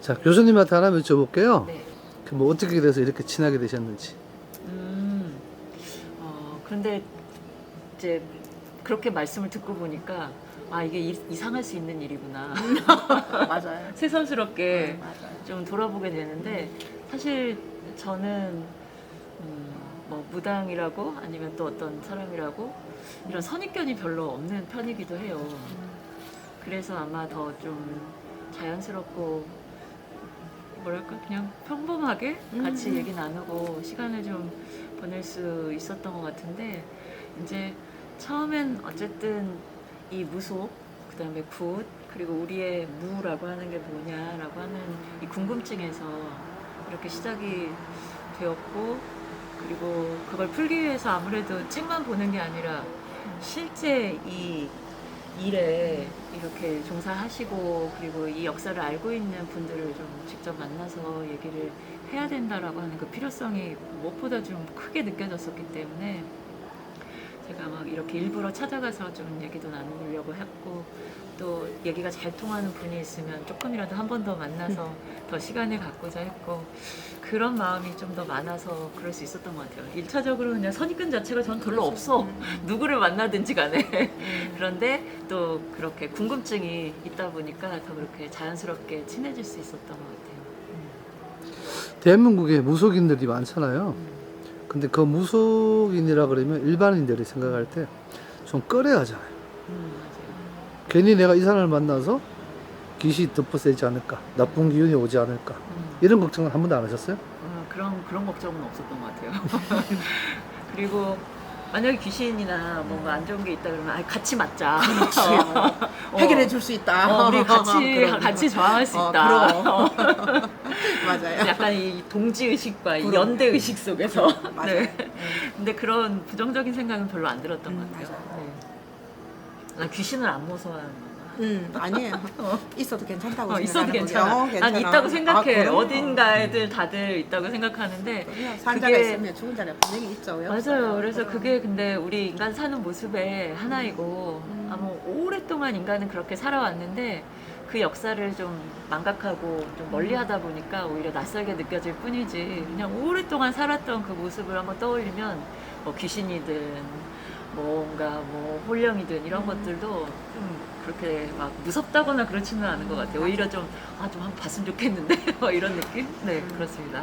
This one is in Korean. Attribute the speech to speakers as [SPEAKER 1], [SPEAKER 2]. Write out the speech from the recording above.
[SPEAKER 1] 자, 교수님한테 하나 여쭤볼게요.
[SPEAKER 2] 네.
[SPEAKER 1] 그 뭐 어떻게 돼서 이렇게 친하게 되셨는지.
[SPEAKER 2] 음. 어, 그런데 이제 그렇게 말씀을 듣고 보니까 아 이게 이, 이상할 수 있는 일이구나.
[SPEAKER 3] 맞아요.
[SPEAKER 2] 새삼스럽게
[SPEAKER 3] 맞아요.
[SPEAKER 2] 좀 돌아보게 되는데 사실 저는 음, 뭐 무당이라고 아니면 또 어떤 사람이라고 이런 선입견이 별로 없는 편이기도 해요. 그래서 아마 더 좀 자연스럽고 뭐랄까 그냥 평범하게 같이
[SPEAKER 3] 음.
[SPEAKER 2] 얘기 나누고 시간을 좀 보낼 수 있었던 것 같은데 이제 처음엔 어쨌든 이 무속 그다음에 굿 그리고 우리의 무라고 하는 게 뭐냐라고 하는 이 궁금증에서 이렇게 시작이 되었고 그리고 그걸 풀기 위해서 아무래도 찍만 보는 게 아니라 실제 이 일에 이렇게 종사하시고 그리고 이 역사를 알고 있는 분들을 좀 직접 만나서 얘기를 해야 된다라고 하는 그 필요성이 무엇보다 좀 크게 느껴졌었기 때문에 제가 막 이렇게 일부러 찾아가서 좀 얘기도 나누려고 했고 또 얘기가 잘 통하는 분이 있으면 조금이라도 한 번 더 만나서 더 시간을 갖고자 했고 그런 마음이 좀 더 많아서 그럴 수 있었던 것 같아요. 일차적으로 그냥 선입견 자체가 전 별로 없어. 누구를 만나든지 간에. 그런데 또 그렇게 궁금증이 있다 보니까 더 그렇게 자연스럽게 친해질 수 있었던 것 같아요.
[SPEAKER 1] 대한민국에 무속인들이 많잖아요. 근데 그 무속인이라 그러면 일반인들이 생각할 때 좀 꺼려 하잖아요.
[SPEAKER 2] 음, 맞아요.
[SPEAKER 1] 괜히 내가 이 사람을 만나서 귀신이 덮어 세지 않을까, 나쁜 기운이 오지 않을까
[SPEAKER 2] 음.
[SPEAKER 1] 이런 걱정은 한 번도 안 하셨어요?
[SPEAKER 2] 어, 그런 그런 걱정은 없었던 것 같아요. 그리고 만약에 귀신이나 뭔가 안 좋은 게 있다 그러면 아, 같이 맞자. 어.
[SPEAKER 3] 해결해 줄 수 있다.
[SPEAKER 2] 어, 우리 같이
[SPEAKER 3] 그럼.
[SPEAKER 2] 같이 저항할 수
[SPEAKER 3] 어,
[SPEAKER 2] 있다.
[SPEAKER 3] 그럼. 맞아요.
[SPEAKER 2] 약간 이 동지 의식과 이
[SPEAKER 3] 그럼.
[SPEAKER 2] 연대 의식 속에서.
[SPEAKER 3] 맞아요.
[SPEAKER 2] 네. 근데 그런 부정적인 생각은 별로 안 들었던
[SPEAKER 3] 음,
[SPEAKER 2] 것 같아요.
[SPEAKER 3] 맞아요.
[SPEAKER 2] 네. 난 귀신을 안 무서워하는.
[SPEAKER 3] 음, 아니에요. 있어도 괜찮다고
[SPEAKER 2] 어, 있어도
[SPEAKER 3] 생각하는
[SPEAKER 2] 괜찮아.
[SPEAKER 3] 거죠. 어,
[SPEAKER 2] 난
[SPEAKER 3] 괜찮아.
[SPEAKER 2] 있다고 생각해.
[SPEAKER 3] 아, 그럼.
[SPEAKER 2] 어딘가에들 다들 있다고 생각하는데
[SPEAKER 3] 그럼요. 산
[SPEAKER 2] 그게-
[SPEAKER 3] 있으면 죽은 자가 분명히 있죠. 왜
[SPEAKER 2] 맞아요.
[SPEAKER 3] 없어요?
[SPEAKER 2] 그래서
[SPEAKER 3] 그럼.
[SPEAKER 2] 그게 근데 우리 인간 사는 모습의 하나이고
[SPEAKER 3] 음.
[SPEAKER 2] 아마 오랫동안 인간은 그렇게 살아왔는데 그 역사를 좀 망각하고 좀 멀리하다 보니까 오히려 낯설게 느껴질 뿐이지 그냥 오랫동안 살았던 그 모습을 한번 떠올리면 뭐 귀신이든 뭔가 뭐 홀령이든 이런
[SPEAKER 3] 음.
[SPEAKER 2] 것들도 좀 그렇게 막 무섭다거나 그렇지는 않은 것 같아요. 오히려 좀 아 좀 한번 봤으면 좋겠는데 뭐 이런 느낌? 네
[SPEAKER 3] 음.
[SPEAKER 2] 그렇습니다.